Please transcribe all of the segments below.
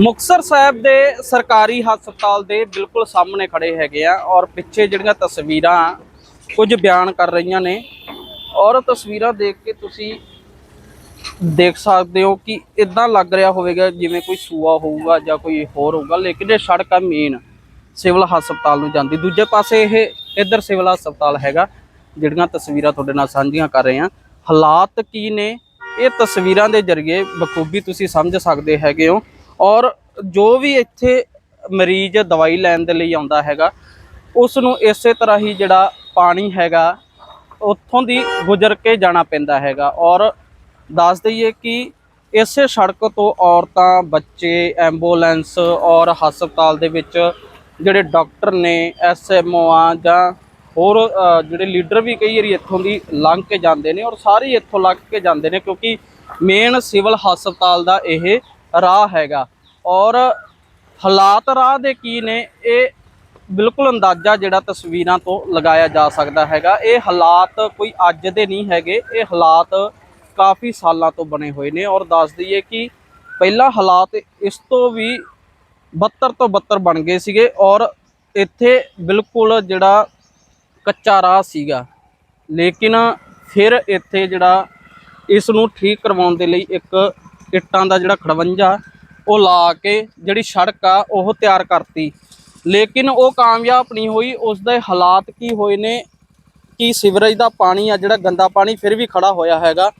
ਮੁਕਤਸਰ ਸਾਹਿਬ ਦੇ ਸਰਕਾਰੀ ਹਸਪਤਾਲ ਦੇ ਬਿਲਕੁਲ ਸਾਹਮਣੇ ਖੜੇ ਹੈਗੇ ਆ ਔਰ ਪਿੱਛੇ ਜਿਹੜੀਆਂ ਤਸਵੀਰਾਂ ਕੁਝ ਬਿਆਨ ਕਰ ਰਹੀਆਂ ਨੇ ਔਰ ਤਸਵੀਰਾਂ ਦੇਖ ਕੇ ਤੁਸੀਂ ਦੇਖ ਸਕਦੇ ਹੋ ਕਿ ਇਦਾਂ ਲੱਗ ਰਿਹਾ ਹੋਵੇਗਾ ਜਿਵੇਂ ਕੋਈ ਸੂਆ ਹੋਊਗਾ ਜਾਂ ਕੋਈ ਹੋਰ ਹੋਊਗਾ, ਲੇਕਿਨ ਇਹ ਸੜਕ ਆ ਮੇਨ ਸਿਵਲ ਹਸਪਤਾਲ ਨੂੰ ਜਾਂਦੀ। ਦੂਜੇ ਪਾਸੇ ਇਹ ਇੱਧਰ ਸਿਵਲ ਹਸਪਤਾਲ ਹੈਗਾ, ਜਿਹੜੀਆਂ ਤਸਵੀਰਾਂ ਤੁਹਾਡੇ ਨਾਲ ਸਾਂਝੀਆਂ ਕਰ ਰਹੇ ਹਾਂ। ਹਾਲਾਤ ਕੀ ਨੇ? ਇਹ ਤਸਵੀਰਾਂ ਦੇ ਜ਼ਰੀਏ ਬਖੂਬੀ ਤੁਸੀਂ ਸਮਝ ਸਕਦੇ ਹੈਗੇ ਹੋ ਔਰ ਜੋ ਵੀ ਇੱਥੇ ਮਰੀਜ਼ ਦਵਾਈ ਲੈਣ ਦੇ ਲਈ ਆਉਂਦਾ ਹੈਗਾ ਉਸ ਨੂੰ ਇਸੇ ਤਰ੍ਹਾਂ ਹੀ ਜਿਹੜਾ ਪਾਣੀ ਹੈਗਾ, ਉੱਥੋਂ ਦੀ ਗੁਜ਼ਰ ਕੇ ਜਾਣਾ ਪੈਂਦਾ ਹੈਗਾ। ਔਰ ਦੱਸ ਦਈਏ ਕਿ ਇਸੇ ਸੜਕ ਤੋਂ ਔਰਤਾਂ, ਬੱਚੇ, ਐਂਬੂਲੈਂਸ ਔਰ ਹਸਪਤਾਲ ਦੇ ਵਿੱਚ ਜਿਹੜੇ ਡਾਕਟਰ ਨੇ ਐਸਐਮਓ ਆ ਜਾਂ ਹੋਰ ਜਿਹੜੇ ਲੀਡਰ ਵੀ ਕਈ ਵਾਰੀ ਇੱਥੋਂ ਦੀ ਲੰਘ ਕੇ ਜਾਂਦੇ ਨੇ ਔਰ ਸਾਰੇ ਇੱਥੋਂ ਲੰਘ ਕੇ ਜਾਂਦੇ ਨੇ ਕਿਉਂਕਿ ਮੇਨ ਸਿਵਲ ਹਸਪਤਾਲ ਦਾ ਇਹ ਰਾਹ ਹੈਗਾ। ਔਰ ਹਾਲਾਤ ਰਾਹ ਦੇ ਕੀ ਨੇ, ਇਹ ਬਿਲਕੁਲ ਅੰਦਾਜ਼ਾ ਜਿਹੜਾ ਤਸਵੀਰਾਂ ਤੋਂ ਲਗਾਇਆ ਜਾ ਸਕਦਾ ਹੈਗਾ। ਇਹ ਹਾਲਾਤ ਕੋਈ ਅੱਜ ਦੇ ਨਹੀਂ ਹੈਗੇ। ਇਹ ਹਾਲਾਤ ਕਾਫੀ ਸਾਲਾਂ ਤੋਂ ਬਣੇ ਹੋਏ ਨੇ ਔਰ ਦੱਸ ਦਈਏ ਕਿ ਪਹਿਲਾਂ ਹਾਲਾਤ ਇਸ ਤੋਂ ਵੀ 72 ਤੋਂ 72 ਬਣ ਗਏ ਸੀਗੇ ਔਰ ਇੱਥੇ ਬਿਲਕੁਲ ਜਿਹੜਾ ਕੱਚਾ ਰਾਹ ਸੀਗਾ। ਲੇਕਿਨ ਫਿਰ ਇੱਥੇ ਜਿਹੜਾ ਇਸ ਨੂੰ ਠੀਕ ਕਰਵਾਉਣ ਦੇ ਲਈ ਇੱਕ ਇੱਟਾਂ ਦਾ ਜਿਹੜਾ ਖੜਵੰਜਾ ਉਹ ਲਾ ਕੇ ਜਿਹੜੀ ਸੜਕ ਆ ਉਹ ਤਿਆਰ ਕਰਤੀ। ਲੇਕਿਨ ਉਹ ਕਾਮਯਾਬ ਨਹੀਂ ਹੋਈ। ਉਸ ਦੇ ਹਾਲਾਤ ਕੀ ਹੋਏ ਨੇ? ਕਿ ਸਿਵਰੇਜ ਦਾ ਪਾਣੀ ਆ ਜਿਹੜਾ ਗੰਦਾ ਪਾਣੀ ਫਿਰ ਵੀ ਖੜਾ ਹੋਇਆ ਹੈਗਾ।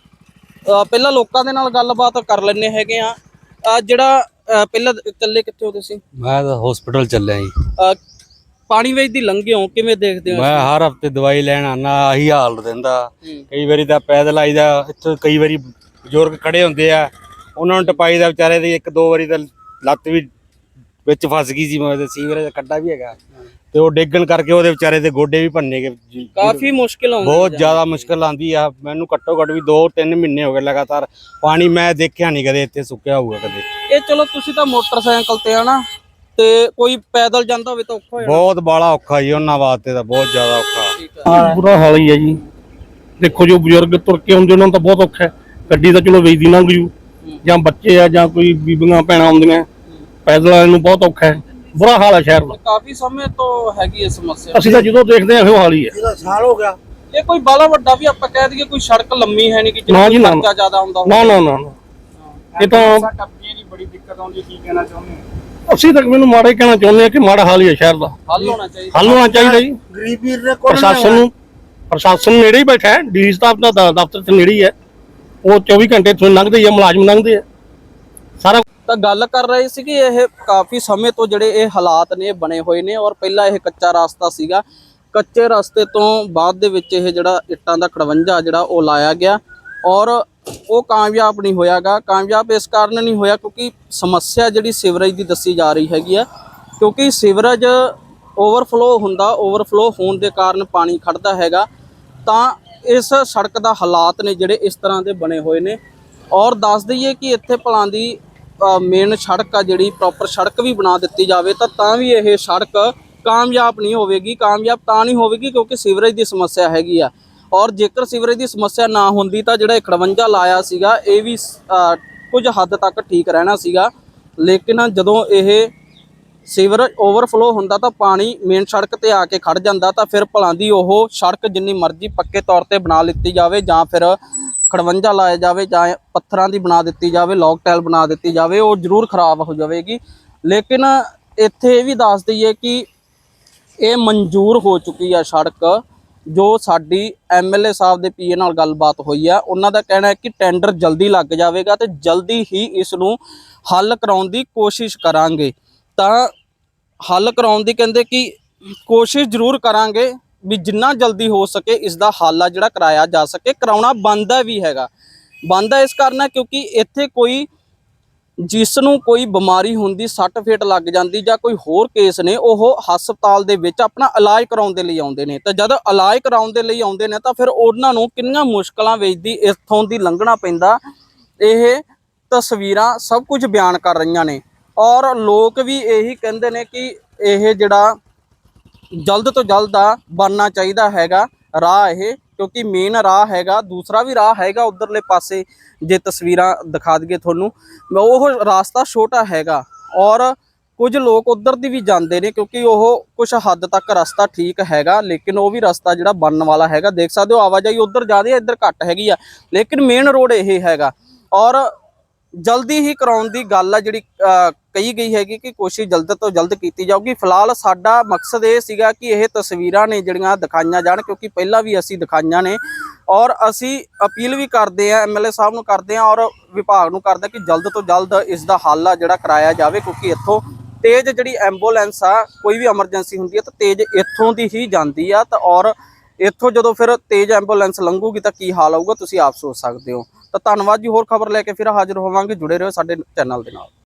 ਪਹਿਲਾਂ ਲੋਕਾਂ ਦੇ ਨਾਲ ਗੱਲਬਾਤ ਕਰ ਲੈਣੇ ਹੈਗੇ ਆ। ਜਿਹੜਾ ਪਹਿਲਾਂ ਇਕੱਲੇ ਕਿੱਥੇ ਹੋ ਤੁਸੀਂ? ਮੈਂ ਤਾਂ ਹਸਪੀਟਲ ਚੱਲਿਆ ਜੀ। ਪਾਣੀ ਵਿੱਚ ਦੀ ਲੰਘੇ ਹੋ ਕਿਵੇਂ ਦੇਖਦੇ ਹੋ ਮੈਂ ਹਰ ਹਫ਼ਤੇ ਦਵਾਈ ਲੈਣ ਆਣਾ ਆਹੀ ਹਾਲ ਰਹਿੰਦਾ। ਕਈ ਵਾਰੀ ਤਾਂ ਪੈਦਲ ਆਈਦਾ ਇੱਥੇ ਕਈ ਵਾਰੀ ਬਜ਼ੁਰਗ ਖੜੇ ਹੁੰਦੇ ਆ। ਉਹਨਾਂ ਨੂੰ ਟਪਾਈ ਦਾ ਵਿਚਾਰੇ ਦੀ ਇੱਕ ਦੋ ਵਾਰੀ ਤਾਂ ਲੱਤ ਵੀ ਵਿੱਚ ਫਸ ਗਈ ਸੀ ਮੈਂ ਤੇ ਸੀਵਰੇਜ ਦਾ ਕੱਡਾ ਵੀ ਹੈਗਾ। ਤੇ ਉਹ ਡੇਗਣ ਕਰਕੇ ਉਹਦੇ ਵਿਚਾਰੇ ਦੇ ਗੋਡੇ ਵੀ ਭੰਨੇ ਗਏ। ਕਾਫੀ ਮੁਸ਼ਕਿਲ ਆਉਂਦੀ ਬਹੁਤ ਜ਼ਿਆਦਾ ਮੁਸ਼ਕਲ ਆਂਦੀ ਆ। ਮੈਨੂੰ ਘੱਟੋ ਘੱਟ ਵੀ 2-3 ਮਹੀਨੇ ਹੋ ਗਏ ਲਗਾਤਾਰ ਪਾਣੀ ਮੈਂ ਦੇਖਿਆ ਨਹੀਂ ਕਦੇ ਇੱਥੇ ਸੁੱਕਿਆ ਹੋਊਗਾ ਕਦੇ। ਇਹ ਚਲੋ ਤੁਸੀਂ ਤਾਂ ਮੋਟਰਸਾਈਕਲ ਤੇ ਆ ਨਾ ਤੇ ਕੋਈ ਪੈਦਲ ਜਾਂਦਾ ਹੋਵੇ ਤਾਂ ਔਖਾ ਹੋ ਬਹੁਤ ਬਾਲਾ ਔਖਾ ਜੀ ਉਹਨਾਂ ਵਾਸਤੇ ਤਾਂ ਬਹੁਤ ਜ਼ਿਆਦਾ ਔਖਾ। ਬੁਰਾ ਹਾਲ ਹੀ ਹੈ ਜੀ। ਦੇਖੋ ਜੋ ਬਜ਼ੁਰਗ ਤੁਰ ਕੇ ਆਉਂਦੇ ਉਹਨਾਂ ਨੂੰ ਤਾਂ ਬਹੁਤ ਔਖਾ ਹੈ। ਗੱਡੀ ਤਾਂ ਚਲੋ ਵੇਚਦੀ ਲੰਘ ਜੂ। ਜਾਂ ਬੱਚੇ ਆ ਜਾਂ ਕੋਈ ਬੀਬੀਆਂ ਭੈਣਾਂ ਆਉਂਦੀਆਂ ਪੈਦਲ ਵਾਲਿਆਂ ਨੂੰ ਬਹੁਤ ਔਖਾ ਹੈ। ਬੁਰਾ ਹਾਲ ਹੈ ਸ਼ਹਿਰ ਦਾ। ਕਾਫੀ ਸਮੇਂ ਤੋਂ ਹੈਗੀ ਇਹ ਸਮੱਸਿਆ। ਅਸੀਂ ਤਾਂ ਜਦੋਂ ਦੇਖਦੇ ਹਾਂ ਇਹੋ ਹਾਲ ਹੀ ਹੈ। ਇਹ ਕੋਈ ਬਾਲਾ ਵੱਡਾ ਵੀ ਆਪਾਂ ਕਹਿ ਦਈਏ ਕੋਈ ਸੜਕ ਲੰਮੀ ਹੈ ਨਹੀਂ ਕਿ ਨਾ ਜੀ, ਨਾ, ਖਰਚਾ ਜ਼ਿਆਦਾ ਹੁੰਦਾ ਨਾ ਨਾ ਨਾ ਨਾ। ਇਹ ਤਾਂ ਟੱਪੀਆਂ ਦੀ ਬੜੀ ਦਿੱਕਤ ਆਉਂਦੀ ਕੀ ਕਹਿਣਾ ਚਾਹੁੰਦੇ ਅਸੀਂ ਤਾਂ ਮੈਨੂੰ ਮਾੜਾ ਹੀ ਕਹਿਣਾ ਚਾਹੁੰਦੇ ਹਾਂ ਕਿ ਮਾੜਾ ਹਾਲ ਹੀ ਹੈ ਸ਼ਹਿਰ ਦਾ। ਹੱਲ ਹੋਣਾ ਚਾਹੀਦਾ। ਹੱਲ ਹੋਣਾ ਚਾਹੀਦਾ ਜੀ। ਗਰੀਬ ਵੀਰ ਨੇ ਪ੍ਰਸ਼ਾਸਨ ਨੂੰ ਪ੍ਰਸ਼ਾਸਨ ਨੇੜੇ ਹੀ ਬੈਠਾ ਹੈ। ਡੀ ਸਾਹਿਬ ਦਾ ਦ- ਦਫ਼ਤਰ ਤੇ ਨੇੜੇ ਹੀ ਹੈ। ਉਹ 24 ਘੰਟੇ ਇੱਥੋਂ ਲੰਘਦੇ ਹੀ ਆ, ਮੁਲਾਜ਼ਮ ਲੰਘਦੇ ਆ। ਸਾਰਾ ਤਾਂ ਗੱਲ ਕਰ ਰਹੇ ਸੀ ਕਿ ਇਹ ਕਾਫੀ ਸਮੇਂ ਤੋਂ ਜਿਹੜੇ ਇਹ ਹਾਲਾਤ ਨੇ ਬਣੇ ਹੋਏ ਨੇ ਔਰ ਪਹਿਲਾਂ ਇਹ ਕੱਚਾ ਰਸਤਾ ਸੀਗਾ। ਕੱਚੇ ਰਸਤੇ ਤੋਂ ਬਾਅਦ ਦੇ ਵਿੱਚ ਇਹ ਜਿਹੜਾ ਇੱਟਾਂ ਦਾ ਖੜਵੰਜਾ ਜਿਹੜਾ ਉਹ ਲਾਇਆ ਗਿਆ ਔਰ ਉਹ ਕਾਮਯਾਬ ਨਹੀਂ ਹੋਇਆਗਾ। ਕਾਮਯਾਬ ਇਸ ਕਾਰਨ ਨਹੀਂ ਹੋਇਆ ਕਿਉਂਕਿ ਸਮੱਸਿਆ ਜਿਹੜੀ ਸੀਵਰੇਜ ਦੀ ਦੱਸੀ ਜਾ ਰਹੀ ਹੈਗੀ ਆ, ਕਿਉਂਕਿ ਸੀਵਰੇਜ ਓਵਰਫਲੋ ਹੁੰਦਾ ਓਵਰਫਲੋ ਹੋਣ ਦੇ ਕਾਰਨ ਪਾਣੀ ਖੜਦਾ ਹੈਗਾ। ਤਾਂ ਇਸ ਸੜਕ ਦਾ ਹਾਲਾਤ ਨੇ ਜਿਹੜੇ ਇਸ ਤਰ੍ਹਾਂ ਦੇ ਬਣੇ ਹੋਏ ਨੇ। ਔਰ ਦੱਸ ਦਈਏ ਕਿ ਇੱਥੇ ਭਲਾਂ ਦੀ ਮੇਨ ਸੜਕ ਆ ਜਿਹੜੀ ਪ੍ਰੋਪਰ ਸੜਕ ਵੀ ਬਣਾ ਦਿੱਤੀ ਜਾਵੇ ਤਾਂ ਤਾਂ ਵੀ ਇਹ ਸੜਕ ਕਾਮਯਾਬ ਨਹੀਂ ਹੋਵੇਗੀ। ਕਾਮਯਾਬ ਤਾਂ ਨਹੀਂ ਹੋਵੇਗੀ ਕਿਉਂਕਿ ਸੀਵਰੇਜ ਦੀ ਸਮੱਸਿਆ ਹੈਗੀ ਆ। ਔਰ ਜੇਕਰ ਸੀਵਰੇਜ ਦੀ ਸਮੱਸਿਆ ਨਾ ਹੁੰਦੀ ਤਾਂ ਜਿਹੜਾ ਇਹ ਖੜਵੰਜਾ ਲਾਇਆ ਸੀਗਾ, ਇਹ ਵੀ ਕੁਝ ਹੱਦ ਤੱਕ ਠੀਕ ਰਹਿਣਾ ਸੀਗਾ। ਲੇਕਿਨ ਜਦੋਂ ਇਹ ਸੀਵਰੇਜ ਓਵਰਫਲੋ ਹੁੰਦਾ ਤਾਂ ਪਾਣੀ ਮੇਨ ਸੜਕ ਤੇ ਆ ਕੇ ਖੜ ਜਾਂਦਾ ਤਾਂ ਫਿਰ ਭਲਾਂ ਦੀ ਉਹ ਸੜਕ ਜਿੰਨੀ ਮਰਜ਼ੀ ਪੱਕੇ ਤੌਰ ਤੇ ਬਣਾ ਲਿੱਤੀ ਜਾਵੇ ਜਾਂ ਫਿਰ ਖੜਵੰਜਾ ਲਾਇਆ ਜਾਵੇ ਜਾਂ ਪੱਥਰਾਂ ਦੀ ਬਣਾ ਦਿੱਤੀ ਜਾਵੇ ਲੌਕ ਟਾਇਲ ਬਣਾ ਦਿੱਤੀ ਜਾਵੇ, ਉਹ ਜ਼ਰੂਰ ਖਰਾਬ ਹੋ ਜਾਵੇਗੀ। ਲੇਕਿਨ ਇੱਥੇ ਇਹ ਵੀ ਦੱਸ ਦਈਏ ਕਿ ਇਹ ਮਨਜ਼ੂਰ ਹੋ ਚੁੱਕੀ ਆ ਸੜਕ, ਜੋ ਸਾਡੀ ਐਮਐਲਏ ਸਾਹਿਬ ਦੇ ਪੀਏ ਨਾਲ ਗੱਲਬਾਤ ਹੋਈ ਆ, ਉਹਨਾਂ ਦਾ ਕਹਿਣਾ ਹੈ ਕਿ ਟੈਂਡਰ ਜਲਦੀ ਲੱਗ ਜਾਵੇਗਾ ਤੇ ਜਲਦੀ ਹੀ ਇਸ ਨੂੰ ਹੱਲ ਕਰਾਉਣ ਦੀ ਕੋਸ਼ਿਸ਼ ਕਰਾਂਗੇ। ਤਾਂ ਹੱਲ ਕਰਾਉਣ ਦੀ ਕਹਿੰਦੇ ਕਿ ਕੋਸ਼ਿਸ਼ ਜ਼ਰੂਰ ਕਰਾਂਗੇ ਵੀ ਜਿੰਨਾ ਜਲਦੀ ਹੋ ਸਕੇ ਇਸ ਦਾ ਹੱਲ ਆ ਜਿਹੜਾ ਕਰਾਇਆ ਜਾ ਸਕੇ। ਕਰਾਉਣਾ ਬੰਦਾ ਵੀ ਹੈਗਾ। ਬੰਦਾ ਇਸ ਕਾਰਨ ਕਿਉਂਕਿ ਇੱਥੇ ਕੋਈ ਜਿਸ ਨੂੰ ਕੋਈ ਬਿਮਾਰੀ ਹੁੰਦੀ, ਸੱਟ ਫੇਟ ਲੱਗ ਜਾਂਦੀ ਜਾਂ ਕੋਈ ਹੋਰ ਕੇਸ ਨੇ, ਉਹ ਹਸਪਤਾਲ ਦੇ ਵਿੱਚ ਆਪਣਾ ਇਲਾਜ ਕਰਾਉਣ ਦੇ ਲਈ ਆਉਂਦੇ ਨੇ। ਤਾਂ ਜਦ ਇਲਾਜ ਕਰਾਉਣ ਦੇ ਲਈ ਆਉਂਦੇ ਨੇ ਤਾਂ ਫਿਰ ਉਹਨਾਂ ਨੂੰ ਕਿੰਨੀਆਂ ਮੁਸ਼ਕਲਾਂ ਵੇਚਦੀ ਇੱਥੋਂ ਦੀ ਲੰਘਣਾ ਪੈਂਦਾ। ਇਹ ਤਸਵੀਰਾਂ ਸਭ ਕੁਝ ਬਿਆਨ ਕਰ ਰਹੀਆਂ ਨੇ। ਔਰ ਲੋਕ ਵੀ ਇਹੀ ਕਹਿੰਦੇ ਨੇ ਕਿ ਇਹ ਜਿਹੜਾ ਜਲਦ ਤੋਂ ਜਲਦ ਆ ਬਣਨਾ ਚਾਹੀਦਾ ਹੈਗਾ ਰਾਹ ਇਹ, ਕਿਉਂਕਿ ਮੇਨ ਰਾਹ ਹੈਗਾ, ਦੂਸਰਾ ਵੀ ਰਾਹ ਹੈਗਾ ਉਧਰਲੇ ਪਾਸੇ। ਜੇ ਤਸਵੀਰਾਂ ਦਿਖਾ ਦਈਏ ਤੁਹਾਨੂੰ, ਉਹ ਰਾਸਤਾ ਛੋਟਾ ਹੈਗਾ ਔਰ ਕੁਝ ਲੋਕ ਉਧਰ ਦੀ ਵੀ ਜਾਂਦੇ ਨੇ, ਕਿਉਂਕਿ ਉਹ ਕੁਝ ਹੱਦ ਤੱਕ ਰਸਤਾ ਠੀਕ ਹੈਗਾ, ਲੇਕਿਨ ਉਹ ਵੀ ਰਸਤਾ ਜਿਹੜਾ ਬਣਨ ਵਾਲਾ ਹੈਗਾ। ਦੇਖ ਸਕਦੇ ਹੋ ਆਵਾਜਾਈ ਉਧਰ ਜ਼ਿਆਦਾ ਹੈ, ਇੱਧਰ ਘੱਟ ਹੈਗੀ ਆ, ਲੇਕਿਨ ਮੇਨ ਰੋਡ ਇਹ ਹੈਗਾ। ਔਰ ਜਲਦੀ ਹੀ ਕਰਾਉਣ ਦੀ ਗੱਲ ਆ ਜਿਹੜੀ ਕਹੀ ਗਈ ਹੈਗੀ ਕਿ ਕੋਸ਼ਿਸ਼ ਜਲਦ ਤੋਂ ਜਲਦ ਕੀਤੀ ਜਾਊਗੀ। ਫਿਲਹਾਲ ਸਾਡਾ ਮਕਸਦ ਇਹ ਸੀਗਾ ਕਿ ਇਹ ਤਸਵੀਰਾਂ ਨੇ ਜਿਹੜੀਆਂ ਦਿਖਾਈਆਂ ਜਾਣ, ਕਿਉਂਕਿ ਪਹਿਲਾਂ ਵੀ ਅਸੀਂ ਦਿਖਾਈਆਂ ਨੇ ਔਰ ਅਸੀਂ ਅਪੀਲ ਵੀ ਕਰਦੇ ਆ ਐਮਐਲਏ ਸਾਹਿਬ ਨੂੰ ਕਰਦੇ ਆ ਔਰ ਵਿਭਾਗ ਨੂੰ ਕਰਦੇ ਕਿ ਜਲਦ ਤੋਂ ਜਲਦ ਇਸ ਦਾ ਹੱਲ ਆ ਜਿਹੜਾ ਕਰਾਇਆ ਜਾਵੇ, ਕਿਉਂਕਿ ਇੱਥੋਂ ਤੇਜ਼ ਜਿਹੜੀ ਐਂਬੂਲੈਂਸ ਆ, ਕੋਈ ਵੀ ਐਮਰਜੈਂਸੀ ਹੁੰਦੀ ਹੈ ਤਾਂ ਤੇਜ਼ ਇੱਥੋਂ ਦੀ ਹੀ ਜਾਂਦੀ ਆ ਤਾਂ ਔਰ ਇੱਥੋਂ ਜਦੋਂ ਫਿਰ ਤੇਜ਼ ਐਂਬੂਲੈਂਸ ਲੰਘੂਗੀ ਤਾਂ ਕੀ ਹਾਲ ਆਊਗਾ, ਤੁਸੀਂ ਆਪ ਸੋਚ ਸਕਦੇ ਹੋ। ਤਾਂ ਧੰਨਵਾਦ ਜੀ, ਹੋਰ ਖਬਰ ਲੈ ਕੇ ਫਿਰ ਹਾਜ਼ਰ ਹੋਵਾਂਗੇ, ਜੁੜੇ ਰਹੋ ਸਾਡੇ ਚੈਨਲ ਦੇ ਨਾਲ।